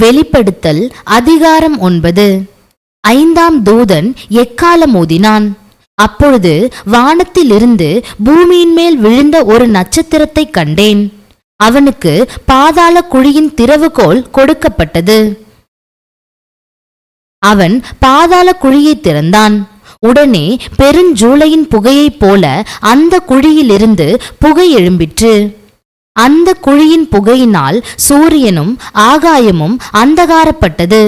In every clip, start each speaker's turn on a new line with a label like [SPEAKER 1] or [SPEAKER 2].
[SPEAKER 1] வெளிப்படுத்தல் அதிகாரம் ஒன்பது. ஐந்தாம் தூதன் எக்காலம் மோதினான்? அப்பொழுது வானத்திலிருந்து பூமியின் மேல் விழுந்த ஒரு நட்சத்திரத்தைக் கண்டேன். அவனுக்கு பாதாள குழியின் திறவுகோல் கொடுக்கப்பட்டது. அவன் பாதாள குழியை திறந்தான். உடனே பெருஞ்சூளையின் புகையைப் போல அந்த குழியிலிருந்து புகை எழும்பிற்று. அந்த குழியின் புகையினால் சூரியனும் ஆகாயமும் அந்தகாரப்பட்டது.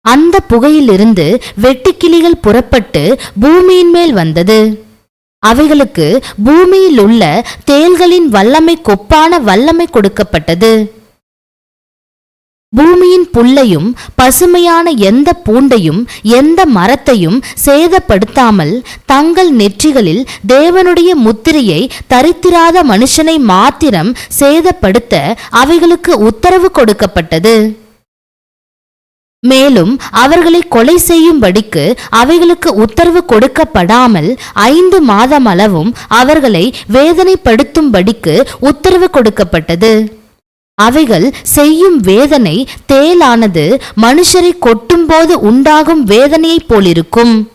[SPEAKER 1] அந்த புகையிலிருந்து வெட்டுக்கிளிகள் புறப்பட்டு பூமியின் மேல் வந்தது. அவைகளுக்கு பூமியில் உள்ள தேள்களின் வல்லமை கொப்பான வல்லமை கொடுக்கப்பட்டது. பூமியின் புல்லையும் பசுமையான எந்த பூண்டையும் எந்த மரத்தையும் சேதப்படுத்தாமல் தங்கள் நெற்றிகளில் தேவனுடைய முத்திரையை தரித்திராத மனுஷனை மாத்திரம் சேதப்படுத்த அவைகளுக்கு உத்தரவு கொடுக்கப்பட்டது. மேலும் அவர்களை கொலை செய்யும்படிக்கு அவைகளுக்கு உத்தரவு கொடுக்கப்படாமல் ஐந்து மாதமளவும் அவர்களை வேதனைப்படுத்தும்படிக்கு உத்தரவு கொடுக்கப்பட்டது. அவைகள் செய்யும் வேதனை தேலானது மனுஷரை கொட்டும்போது உண்டாகும் வேதனையைப் போலிருக்கும்.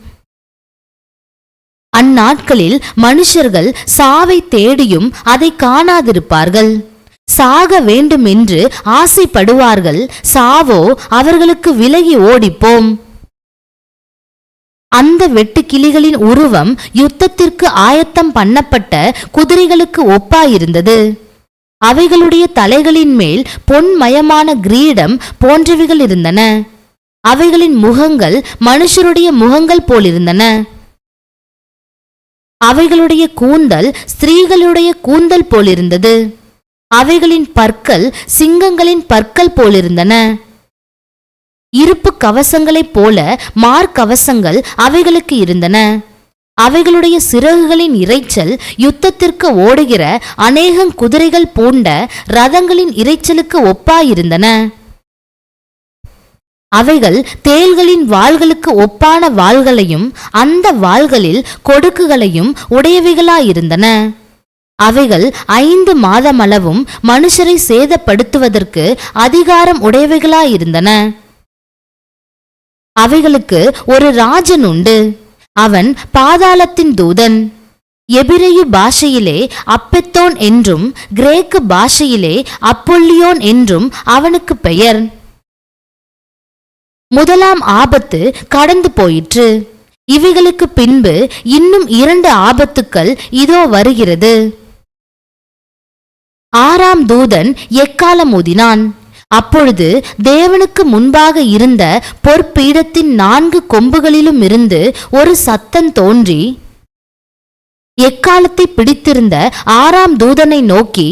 [SPEAKER 1] அந்நாட்களில் மனுஷர்கள் சாவை தேடியும் அதை காணாதிருப்பார்கள். சாக வேண்டுமென்று ஆசைப்படுவார்கள். சாவோ அவர்களுக்கு விலகி ஓடிப்போம். அந்த வெட்டுக்கிளிகளின் உருவம் யுத்தத்திற்கு ஆயத்தம் பண்ணப்பட்ட குதிரைகளுக்கு ஒப்பாயிருந்தது. அவைகளுடைய தலைகளின் மேல் பொன்மயமான கிரீடம் போன்றவைகள் இருந்தன. அவைகளின் முகங்கள் மனுஷருடைய முகங்கள் போலிருந்தன அவைகளுடைய கூந்தல் ஸ்திரீகளுடைய கூந்தல் போலிருந்தது அவைகளின் பற்கள் சிங்கங்களின் பற்கள் போலிருந்தன இருப்பு கவசங்களைப் போல மார்க்கவசங்கள் அவைகளுக்கு இருந்தன. அவைகளுடைய சிறகுகளின் இரைச்சல் யுத்தத்திற்கு ஓடுகிற அநேகம் குதிரைகள் பூண்ட ரதங்களின் இரைச்சலுக்கு ஒப்பாயிருந்தன. அவைகள் தேள்களின் வாள்களுக்கு ஒப்பான வாள்களையும் அந்த வாள்களில் கொடுக்குகளையும் உடையவைகளாயிருந்தன. அவைகள் ஐந்து மாதமளவும் மனுஷரை சேதப்படுத்துவதற்கு அதிகாரம் உடையவைகளாயிருந்தன. அவைகளுக்கு ஒரு ராஜன் உண்டு அவன் பாதாளத்தின் தூதன். எபிரேயு பாஷையிலே அப்பெத்தோன் என்றும் கிரேக்கு பாஷையிலே அப்பொல்லியோன் என்றும் அவனுக்கு பெயர். முதலாம் ஆபத்து கடந்து போயிற்று. இவைகளுக்கு பின்பு இன்னும் இரண்டு ஆபத்துக்கள் இதோ வருகிறது. ஆறாம் தூதன் எக்காலம் ஊதினான் அப்பொழுது தேவனுக்கு முன்பாக இருந்த பொற்பீடத்தின் நான்கு கொம்புகளிலும் இருந்து ஒரு சத்தம் தோன்றி எக்காலத்தை பிடித்திருந்த ஆறாம் தூதனை நோக்கி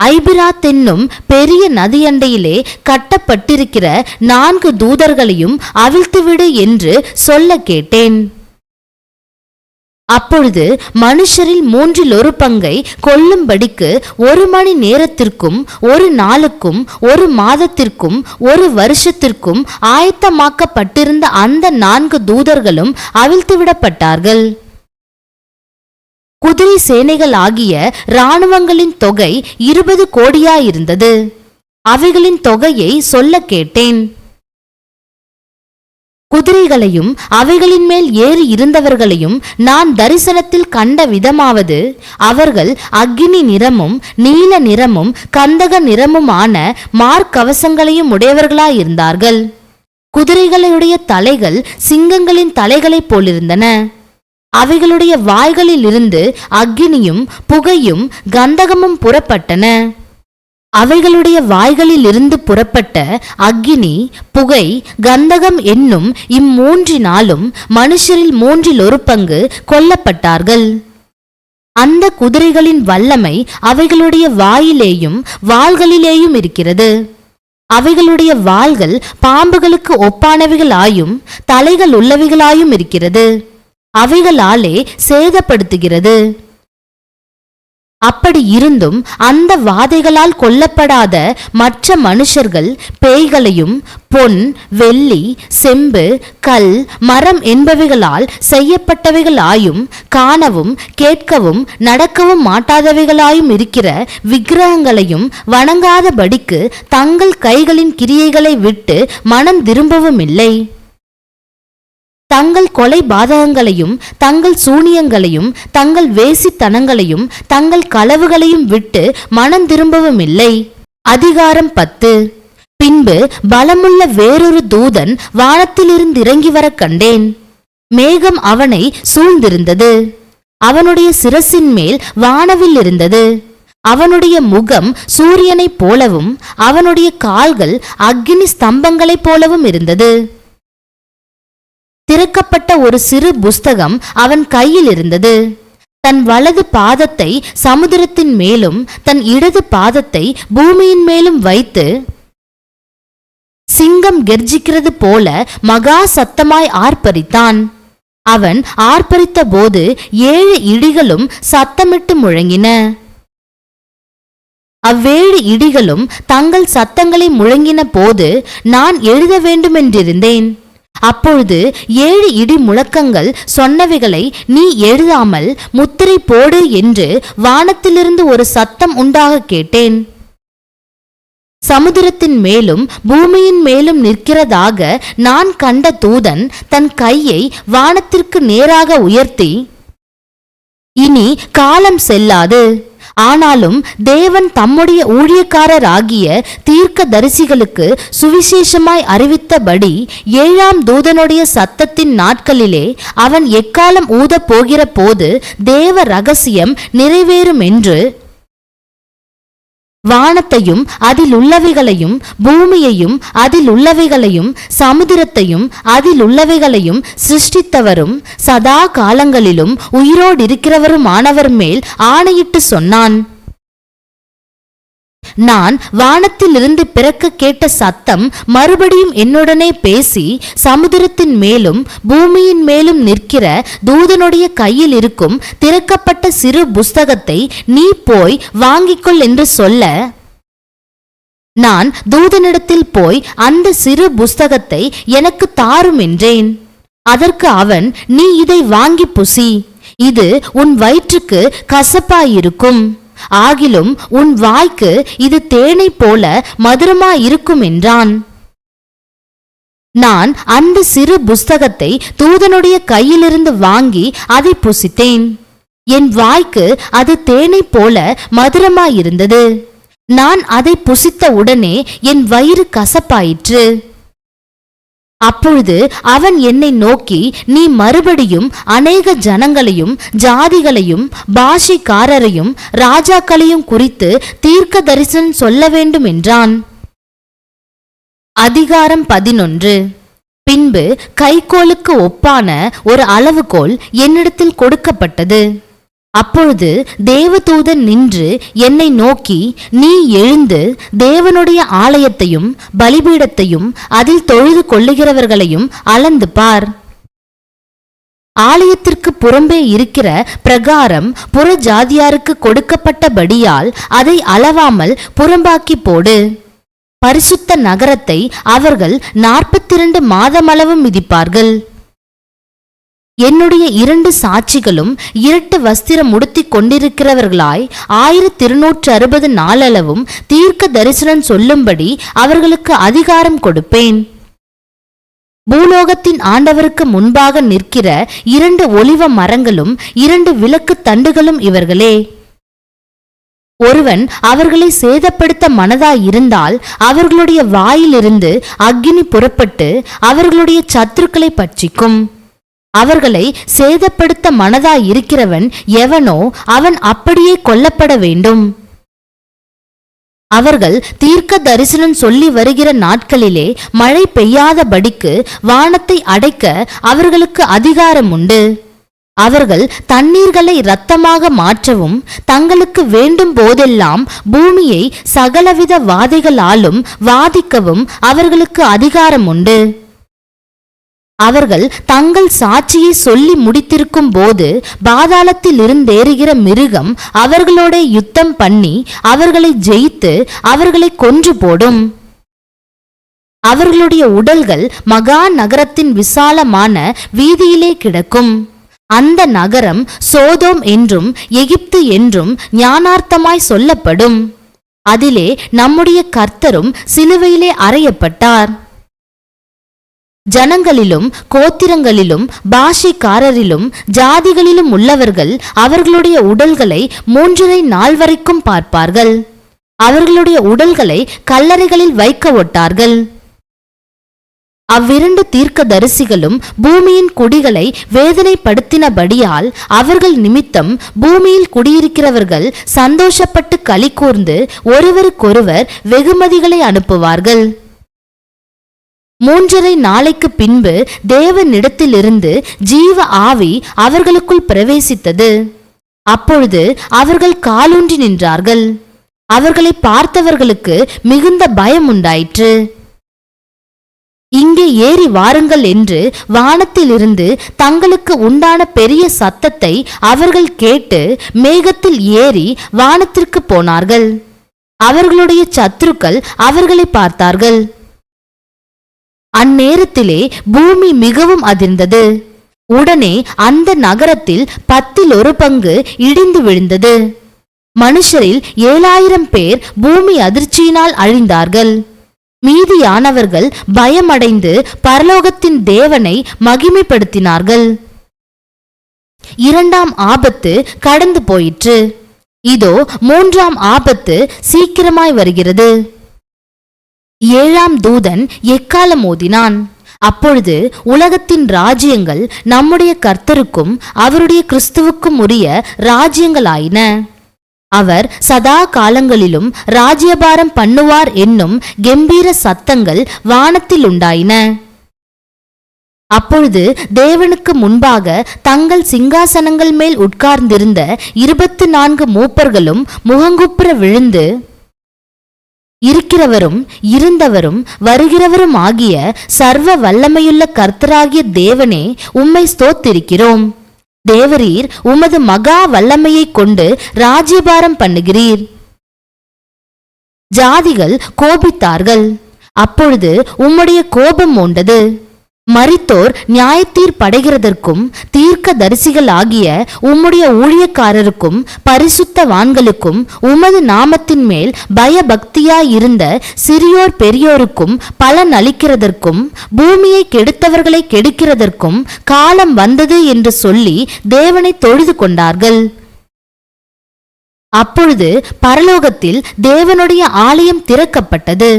[SPEAKER 1] ஐபிராத் என்னும் பெரிய நதியண்டையிலே கட்டப்பட்டிருக்கிற நான்கு தூதர்களையும் அவிழ்த்துவிடு என்று சொல்ல கேட்டேன். அப்பொழுது மனுஷரில் மூன்றில் ஒரு பங்கை கொல்லும்படிக்கு ஒரு மணி நேரத்திற்கும் ஒரு நாளுக்கும் ஒரு மாதத்திற்கும் ஒரு வருஷத்திற்கும் ஆயத்தமாக்கப்பட்டிருந்த அந்த நான்கு தூதர்களும் அவிழ்த்துவிடப்பட்டார்கள். குதிரை சேனைகள் ஆகிய இராணுவங்களின் தொகை இருபது கோடியாயிருந்தது. அவைகளின் தொகையை சொல்ல கேட்டேன். குதிரைகளையும் அவைகளின் மேல் ஏறி இருந்தவர்களையும் நான் தரிசனத்தில் கண்ட விதமாவது அவர்கள் அக்கினி நிறமும் நீல நிறமும் கந்தக நிறமுமான மார்க்கவசங்களையும் உடையவர்களாயிருந்தார்கள். குதிரைகளுடைய தலைகள் சிங்கங்களின் தலைகளைப் போலிருந்தன. அவைகளுடைய வாய்களில் இருந்து அக்கினியும் புகையும் கந்தகமும் புறப்பட்டன. அவைகளுடைய வாய்களிலிருந்து புறப்பட்ட அக்கினி புகை கந்தகம் என்னும் இம்மூன்றினாலும் மனுஷரில் மூன்றில் ஒரு பங்கு கொல்லப்பட்டார்கள். அந்த குதிரைகளின் வல்லமை அவைகளுடைய வாயிலேயும் வாள்களிலேயும் இருக்கிறது. அவைகளுடைய வாள்கள் பாம்புகளுக்கு ஒப்பானவைகளாயும் தலைகள் உள்ளவைகளாயும் இருக்கிறது. அவைகளாலே சேதப்படுத்துகிறது. அப்படி இருந்தும் அந்த வாதைகளால் கொல்லப்படாத மற்ற மனுஷர்கள் பேய்களையும் பொன் வெள்ளி செம்பு கல் மரம் என்பவைகளால் செய்யப்பட்டவைகளாயும் காணவும் கேட்கவும் நடக்கவும் மாட்டாதவைகளாயும் இருக்கிற விக்கிரகங்களையும் வணங்காதபடிக்கு தங்கள் கைகளின் கிரியைகளை விட்டு மனம் திரும்பவும் இல்லை தங்கள் கொலை பாதகங்களையும் தங்கள் சூனியங்களையும் தங்கள் வேசித்தனங்களையும் தங்கள் களவுகளையும் விட்டு மனம் திரும்பவும் இல்லை அதிகாரம் பத்து. பின்பு பலமுள்ள வேறொரு தூதன் வானத்திலிருந்து இறங்கி வரக் கண்டேன். மேகம் அவனை சூழ்ந்திருந்தது. அவனுடைய சிரசின் மேல் வானவில் இருந்தது. அவனுடைய முகம் சூரியனைப் போலவும் அவனுடைய கால்கள் அக்னி ஸ்தம்பங்களைப் போலவும் இருந்தது. திறக்கப்பட்ட ஒரு சிறு புஸ்தகம் அவன் கையில் இருந்தது. தன் வலது பாதத்தை சமுத்திரத்தின் மேலும் தன் இடது பாதத்தை பூமியின் மேலும் வைத்து சிங்கம் கெர்ஜிக்கிறது போல மகா சத்தமாய் ஆர்ப்பரித்தான். அவன் ஆர்ப்பரித்த போது ஏழு இடிகளும் சத்தமிட்டு முழங்கின. அவ்வேழு இடிகளும் தங்கள் சத்தங்களை முழங்கின போது நான் எழுத வேண்டுமென்றிருந்தேன். அப்பொழுது ஏழு இடி முழக்கங்கள் சொன்னவைகளை நீ எழுதாமல் முத்திரை போடு என்று வானத்திலிருந்து ஒரு சத்தம் உண்டாக கேட்டேன். சமுத்திரத்தின் மேலும் பூமியின் மேலும் நிற்கிறதாக நான் கண்ட தூதன் தன் கையை வானத்திற்கு நேராக உயர்த்தி இனி காலம் செல்லாது. ஆனாலும் தேவன் தம்முடைய ஊழியக்காரராகிய தீர்க்க தரிசிகளுக்கு சுவிசேஷமாய் அறிவித்தபடி ஏழாம் தூதனுடைய சத்தத்தின் நாட்களிலே அவன் எக்காலம் ஊதப் போகிற போது தேவ ரகசியம் நிறைவேறும் என்று வானத்தையும் அதில் உள்ளவைகளையும் பூமியையும் அதில் உள்ளவைகளையும் சமுத்திரத்தையும் அதில் உள்ளவைகளையும் சிருஷ்டித்தவரும் சதா காலங்களிலும் உயிரோடிருக்கிறவருமானவர் மேல் ஆணையிட்டு சொன்னான். நான் வானத்திலிருந்து பிறக்க கேட்ட சத்தம் மறுபடியும் என்னுடனே பேசி சமுத்திரத்தின் மேலும் பூமியின் மேலும் நிற்கிற தூதனுடைய கையில் இருக்கும் திறக்கப்பட்ட சிறு புஸ்தகத்தை நீ போய் வாங்கிக்கொள் என்று சொல்ல நான் தூதனிடத்தில் போய் அந்த சிறு புஸ்தகத்தை எனக்கு தாரும் என்றேன். அதற்கு அவன் நீ இதை வாங்கி புசி. இது உன் வயிற்றுக்கு கசப்பாயிருக்கும். ஆகிலும் உன் வாய்க்கு இது தேனைப் போல மதுரமாயிருக்கும் என்றான் நான் அந்த சிறு புஸ்தகத்தை தூதனுடைய கையிலிருந்து வாங்கி அதை புசித்தேன். என் வாய்க்கு அது தேனைப் போல மதுரமாயிருந்தது. நான் அதை புசித்த உடனே என் வயிறு கசப்பாயிற்று. அப்பொழுது அவன் என்னை நோக்கி நீ மறுபடியும் அநேக ஜனங்களையும் ஜாதிகளையும் பாஷிக்காரரையும் ராஜாக்களையும் குறித்து தீர்க்க தரிசனம் சொல்ல வேண்டும் என்றான். அதிகாரம் பதினொன்று. பின்பு கைகோலுக்கு ஒப்பான ஒரு அளவுகோல் என்னிடத்தில் கொடுக்கப்பட்டது. அப்பொழுது தேவதூதன் நின்று என்னை நோக்கி நீ எழுந்து தேவனுடைய ஆலயத்தையும் பலிபீடத்தையும் அதில் தொழுது கொள்ளுகிறவர்களையும் அளந்து பார். ஆலயத்திற்கு புறம்பே இருக்கிற பிரகாரம் புற ஜாதியாருக்கு கொடுக்கப்பட்டபடியால் அதை அளவாமல் புறம்பாக்கி போடு. பரிசுத்த நகரத்தை அவர்கள் நாற்பத்திரண்டு மாதமளவு மிதிப்பார்கள். என்னுடைய இரண்டு சாட்சிகளும் இரட்டு வஸ்திரம் உடுத்திக் கொண்டிருக்கிறவர்களாய் ஆயிரத்தி இருநூற்று அறுபது நாளளவும் தீர்க்க தரிசனம் சொல்லும்படி அவர்களுக்கு அதிகாரம் கொடுப்பேன். பூலோகத்தின் ஆண்டவருக்கு முன்பாக நிற்கிற இரண்டு ஒலிவ மரங்களும் இரண்டு விளக்கு தண்டுகளும் இவர்களே. ஒருவன் அவர்களை சேதப்படுத்த மனதாயிருந்தால் அவர்களுடைய வாயிலிருந்து அக்னி புறப்பட்டு அவர்களுடைய சத்துருக்களை பட்சிக்கும். அவர்களை சேதப்படுத்த மனதாய் இருக்கிறவன் எவனோ அவன் அப்படியே கொல்லப்பட வேண்டும். அவர்கள் தீர்க்க தரிசனம் சொல்லி வருகிற நாட்களிலே மழை பெய்யாதபடிக்கு வானத்தை அடைக்க அவர்களுக்கு அதிகாரம் உண்டு அவர்கள் தண்ணீர்களை இரத்தமாக மாற்றவும் தங்களுக்கு வேண்டும் போதெல்லாம் பூமியை சகலவித வாதைகளாலும் வாதிக்கவும் அவர்களுக்கு அதிகாரம் உண்டு அவர்கள் தங்கள் சாட்சியை சொல்லி முடித்திருக்கும் போது பாதாளத்தில் இருந்தேறுகிற மிருகம் அவர்களோட யுத்தம் பண்ணி அவர்களை ஜெயித்து அவர்களை கொன்று போடும். அவர்களுடைய உடல்கள் மகா நகரத்தின் விசாலமான வீதியிலே கிடக்கும். அந்த நகரம் சோதோம் என்றும் எகிப்து என்றும் ஞானார்த்தமாய் சொல்லப்படும். அதிலே நம்முடைய கர்த்தரும் சிலுவையிலே அறையப்பட்டார். ஜனங்களிலும் கோத்திரங்களிலும் பாஷைக்காரரிலும் ஜாதிகளிலும் உள்ளவர்கள் அவர்களுடைய உடல்களை மூன்றரை நாள் வரைக்கும் பார்ப்பார்கள். அவர்களுடைய உடல்களை கல்லறைகளில் வைக்க ஒட்டார்கள். அவ்விரண்டு தீர்க்க தரிசிகளும் பூமியின் குடிகளை வேதனைப்படுத்தினபடியால் அவர்கள் நிமித்தம் பூமியில் குடியிருக்கிறவர்கள் சந்தோஷப்பட்டு களி கூர்ந்து ஒருவருக்கொருவர் வெகுமதிகளை அனுப்புவார்கள். மூன்றரை நாளைக்கு பின்பு தேவனிடத்திலிருந்து ஜீவ ஆவி அவர்களுக்குள் பிரவேசித்தது. அப்பொழுது அவர்கள் காலூன்றி நின்றார்கள். அவர்களை பார்த்தவர்களுக்கு மிகுந்த பயம் உண்டாயிற்று. இங்கே ஏறி வாருங்கள் என்று வானத்திலிருந்து தங்களுக்கு உண்டான பெரிய சத்தத்தை அவர்கள் கேட்டு மேகத்தில் ஏறி வானத்திற்கு போனார்கள். அவர்களுடைய சத்துருக்கள் அவர்களை பார்த்தார்கள். அந்நேரத்திலே பூமி மிகவும் அதிர்ந்தது. உடனே அந்த நகரத்தில் பத்தில் ஒரு பங்கு இடிந்து விழுந்தது. மனுஷரில் ஏழாயிரம் பேர் பூமி அதிர்ச்சியினால் அழிந்தார்கள். மீதியானவர்கள் பயமடைந்து பரலோகத்தின் தேவனை மகிமைப்படுத்தினார்கள். இரண்டாம் ஆபத்து கடந்து போயிற்று. இதோ மூன்றாம் ஆபத்து சீக்கிரமாய் வருகிறது. ஏழாம் தூதன் எக்காலம் ஓதினான்? அப்பொழுது உலகத்தின் ராஜ்யங்கள் நம்முடைய கர்த்தருக்கும் அவருடைய கிறிஸ்துவுக்கும் உரிய ராஜ்யங்களாயின. அவர் சதா காலங்களிலும் ராஜ்யபாரம் பண்ணுவார் என்னும் கெம்பீர சத்தங்கள் வானத்தில் உண்டாயின. அப்பொழுது தேவனுக்கு முன்பாக தங்கள் சிங்காசனங்கள் மேல் உட்கார்ந்திருந்த இருபத்து நான்கு மூப்பர்களும் முகங்குப்புற விழுந்து இருக்கிறவரும் இருந்தவரும் வருகிறவரும் ஆகிய சர்வ வல்லமையுள்ள கர்த்தராகிய தேவனே உம்மை ஸ்தோத்திருக்கிறோம். தேவரீர் உமது மகா வல்லமையைக் கொண்டு ராஜ்யபாரம் பண்ணுகிறீர். ஜாதிகள் கோபித்தார்கள். அப்பொழுது உம்முடைய கோபம் மூண்டது. மறித்தோர் நியாயத்தீர்ப்படைகிறதற்கும் தீர்க்க தரிசிகள் ஆகிய உம்முடைய ஊழியக்காரருக்கும் பரிசுத்தவான்களுக்கும் உமது நாமத்தின் மேல் பயபக்தியாயிருந்த சிறியோர் பெரியோருக்கும் பலன் அளிக்கிறதற்கும் பூமியை கெடுத்தவர்களை கெடுக்கிறதற்கும் காலம் வந்தது என்று சொல்லி தேவனை தொழுது கொண்டார்கள். அப்பொழுது பரலோகத்தில் தேவனுடைய ஆலயம் திறக்கப்பட்டது.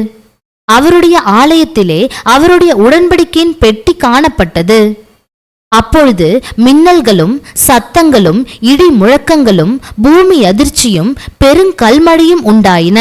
[SPEAKER 1] அவருடைய ஆலயத்திலே அவருடைய உடன்படிக்கையின் பெட்டி காணப்பட்டது. அப்பொழுது மின்னல்களும் சத்தங்களும் இடி முழக்கங்களும் பூமி அதிர்ச்சியும் பெருங்கல்மழையும் உண்டாயின.